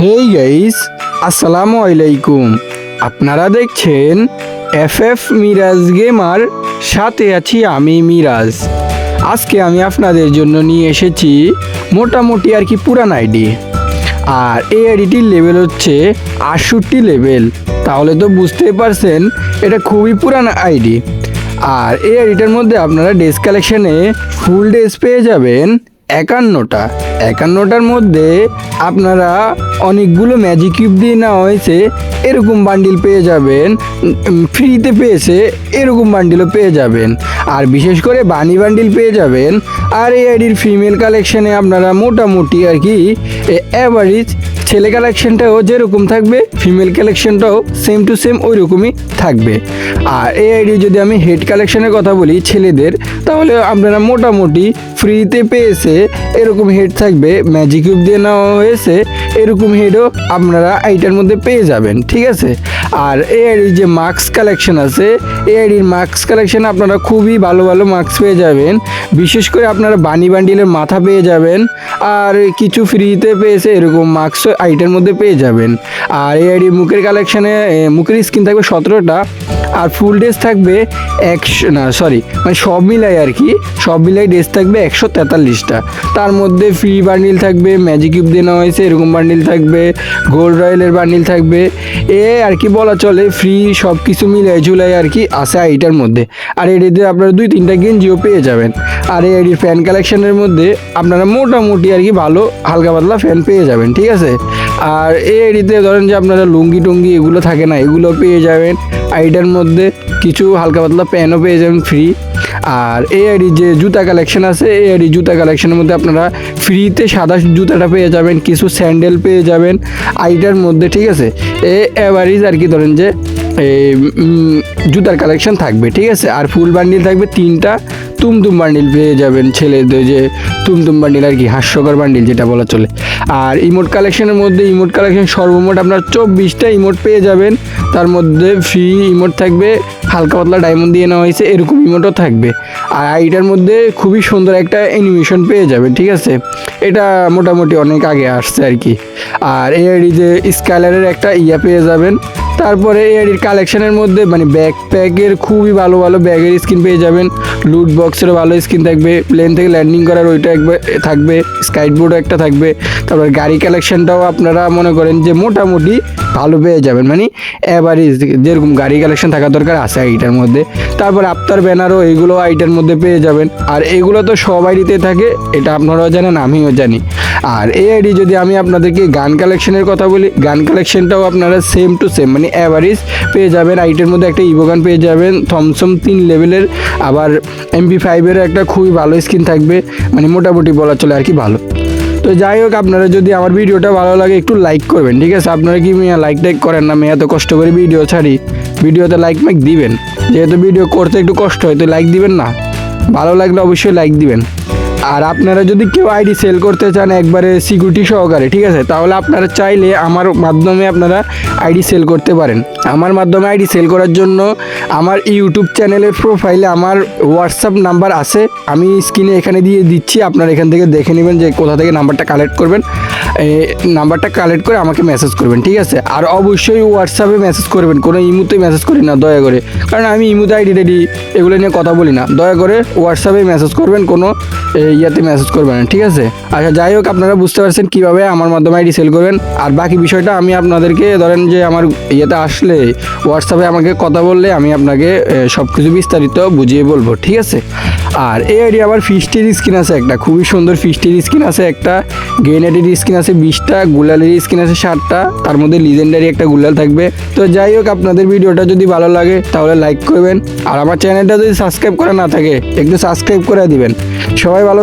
Hey guys আসসালামু আলাইকুম। আপনারা দেখছেন এফ এফ মিরাজ গেমার সাথে আছি আমি মিরাজ আজকে আমি আপনাদের জন্য নিয়ে এসেছি মোটামুটি আর কি পুরান আইডি। আর এই আইডিটির লেভেল হচ্ছে আটষট্টি লেভেল তাহলে তো বুঝতেই পারছেন, এটা খুবই পুরান আইডি। আর এই আইডিটার মধ্যে আপনারা ডেস কালেকশনে ফুল ডেস পেয়ে যাবেন। একান্নটা। একান্নটার মধ্যে আপনারা অনেকগুলো ম্যাজিক কিউব দিয়ে নেওয়া হয়েছে, এরকম বান্ডিল পেয়ে যাবেন ফ্রিতে পেয়েছে, এরকম বান্ডিলও পেয়ে যাবেন। আর বিশেষ করে বানি বান্ডিল পেয়ে যাবেন, আর এই আইডির ফিমেল কালেকশানে আপনারা মোটামুটি আর কি অ্যাভারেজ ছেলে কালেকশনটাও যেরকম থাকবে ফিমেল কালেকশনটাও সেম টু সেম ওই রকমই থাকবে। আর এই আইডি যদি আমি হেড কালেকশনের কথা বলি ছেলেদের, তাহলে আপনারা মোটামুটি ফ্রিতে পেয়েছে, এরকম হেড থাকবে ম্যাজিক কিউব দিয়ে নেওয়া হয়েছে, এরকম হেডও আপনারা এইটার মধ্যে পেয়ে যাবেন, ঠিক আছে? আর এই আইডির যে মাস্ক কালেকশন আছে এই আইডির মাস্ক কালেকশন আপনারা খুবই ভালো ভালো মাস্ক পেয়ে যাবেন, বিশেষ করে আপনারা বানি বান্ডিলের মাথা পেয়ে যাবেন, আর কিছু ফ্রিতে পেয়েছে, এরকম মাস্ক আইটার মধ্যে পেয়ে যাবেন। আর এই আইডির মুখের কালেকশানে মুখের স্কিন থাকবে সতেরোটা আর ফুল ড্রেস থাকবে একশো, না সরি মানে সব মিলাই আর কি, সব মিলাই ড্রেস থাকবে একশো তেতাল্লিশটা। তার মধ্যে ফ্রি বান্ডিল থাকবে ম্যাজিক কিউব দিয়ে নেওয়া হয়েছে, এরকম বান্ডিল থাকবে গোল্ড রয়েলের বান্ডিল থাকবে। এ আর কি বলা চলে ফ্রি সব কিছু মিলাই ঝুলাই আর কি আসে এইটার মধ্যে। আর এটিতে আপনারা দুই তিনটা গেঞ্জিও পেয়ে যাবেন। আর এই ফ্যান কালেকশনের মধ্যে আপনারা মোটামুটি আর কি ভালো, হালকা পাতলা ফ্যান পেয়ে যাবেন, ঠিক আছে? আর এই আইডিতে ধরেন যে আপনারা লুঙ্গি টুঙ্গি এগুলো থাকে না, এগুলো পেয়ে যাবেন। আইডিয়ার মধ্যে কিছু হালকা পাতলা প্যানও পেয়ে যাবেন ফ্রি আর এই আইডি যে জুতা কালেকশন আছে এই আইডি জুতা কালেকশনের মধ্যে আপনারা ফ্রিতে সাদা জুতাটা পেয়ে যাবেন, কিছু স্যান্ডেল পেয়ে যাবেন আইটার মধ্যে, ঠিক আছে? এ অ্যাভারেজ আর কি ধরেন যে জুতার কালেকশন থাকবে, ঠিক আছে? আর ফুল বান্ডিল থাকবে তিনটা তুমতুম বান্ডিল পেয়ে যাবেন ছেলেদের যে তুমতুম বান্ডিল আর কি, হাস্যকর বান্ডিল যেটা বলা চলে। আর ইমোট কালেকশনের মধ্যে ইমোট কালেকশন সর্বমোট আপনার চব্বিশটা ইমোট পেয়ে যাবেন। তার মধ্যে ফ্রি ইমোট থাকবে, হালকা পাতলা ডায়মন্ড দিয়ে নেওয়া হয়েছে, এরকম ইমোটও থাকবে। আর এইটার মধ্যে খুবই সুন্দর একটা অ্যানিমেশন পেয়ে যাবেন, ঠিক আছে? এটা মোটামুটি অনেক আগে আসছে আর কি। আর এই যে স্কাইলারের একটা ইয়া পেয়ে যাবেন তারপরে আইডির কালেকশনের মধ্যে মানে ব্যাকপ্যাকের খুবই ভালো ভালো ব্যাগের স্কিন পেয়ে যাবেন। লুট বক্সেরও ভালো স্কিন থাকবে। প্লেন থেকে ল্যান্ডিং করার ওইটা একবার থাকবে। স্কাইট বোর্ডও একটা থাকবে। তারপর গাড়ি কালেকশনটাও আপনারা মনে করেন যে মোটামুটি ভালো পেয়ে যাবেন। মানে অ্যাভারেজ যেরকম গাড়ি কালেকশন থাকা দরকার আছে এইটার মধ্যে। তারপর আপনার ব্যানারও এইগুলো আইটার মধ্যে পেয়ে যাবেন। আর এগুলো তো সব আইডিতে থাকে, এটা আপনারাও জানেন, আমিও জানি। আর এই আইডি যদি আমি আপনাদেরকে গান কালেকশনের কথা বলি, গান কালেকশনটাও আপনারা সেম টু সেম মানে অ্যাভারেজ পেয়ে যাবেন। আইটের মধ্যে একটা ইভোগান পেয়ে যাবেন। থমসম তিন লেভেলের আবার এমপি ফাইভের একটা খুবই ভালো স্কিন থাকবে। মানে মোটামুটি বলা চলে আর কি ভালো। তো যাই হোক, আপনারা যদি আমার ভিডিওটা ভালো লাগে, একটু লাইক করবেন, ঠিক আছে? আপনারা কি মেয়া লাইক টাইক করেন না? মেয়া এত কষ্ট করে ভিডিও ছাড়ি। ভিডিওতে লাইক মাইক দিবেন। যেহেতু ভিডিও করতে একটু কষ্ট হয়, তো লাইক দিবেন না। ভালো লাগলে অবশ্যই লাইক দিবেন। আর আপনারা যদি কেউ আইডি সেল করতে চান, একবারে সিকিউরিটি সহকারে, ঠিক আছে? তাহলে আপনারা চাইলে আমার মাধ্যমে আপনারা আইডি সেল করতে পারেন। আমার মাধ্যমে আইডি সেল করার জন্য আমার ইউটিউব চ্যানেলের প্রোফাইলে আমার হোয়াটসঅ্যাপ নাম্বার আছে। আমি স্ক্রিনে এখানে দিয়ে দিচ্ছি, আপনারা এখান থেকে দেখে নেবেন যে কোথা থেকে নাম্বারটা কালেক্ট করবেন। নাম্বারটা কালেক্ট করে আমাকে মেসেজ করবেন, ঠিক আছে? আর অবশ্যই হোয়াটসঅ্যাপে মেসেজ করবেন, কোনো ইমুতে মেসেজ করি না, দয়া করে। কারণ আমি ইমুতে আইডি রেডি এগুলো নিয়ে কথা বলি না। দয়া করে হোয়াটসঅ্যাপে মেসেজ করবেন, কোনো ইয়াতে মেসেজ করবেন, ঠিক আছে? আচ্ছা যাই হোক, আপনারা বুঝতে পারছেন কীভাবে আমার মাধ্যমে আইডি সেল করবেন। আর বাকি বিষয়টা আমি আপনাদেরকে, ধরেন যে আমার ইয়েতে আসলে হোয়াটসঅ্যাপে আমাকে কথা বললে আমি আপনাকে সব কিছু বিস্তারিত বুঝিয়ে বলব, ঠিক আছে? আর এই আইডি আবার ফিস্টির স্কিন আছে একটা, খুবই সুন্দর ফিস্টির স্কিন আছে একটা গ্রেনেডের স্কিন আছে বিশটা, গুলালের স্কিন আছে ষাটটা তার মধ্যে লিজেন্ডারি একটা গুলাল থাকবে। তো যাই হোক, আপনাদের ভিডিওটা যদি ভালো লাগে, তাহলে লাইক করবেন। আর আমার চ্যানেলটা যদি সাবস্ক্রাইব করা না থাকে, একটু সাবস্ক্রাইব করে দিবেন। সবাই ভালো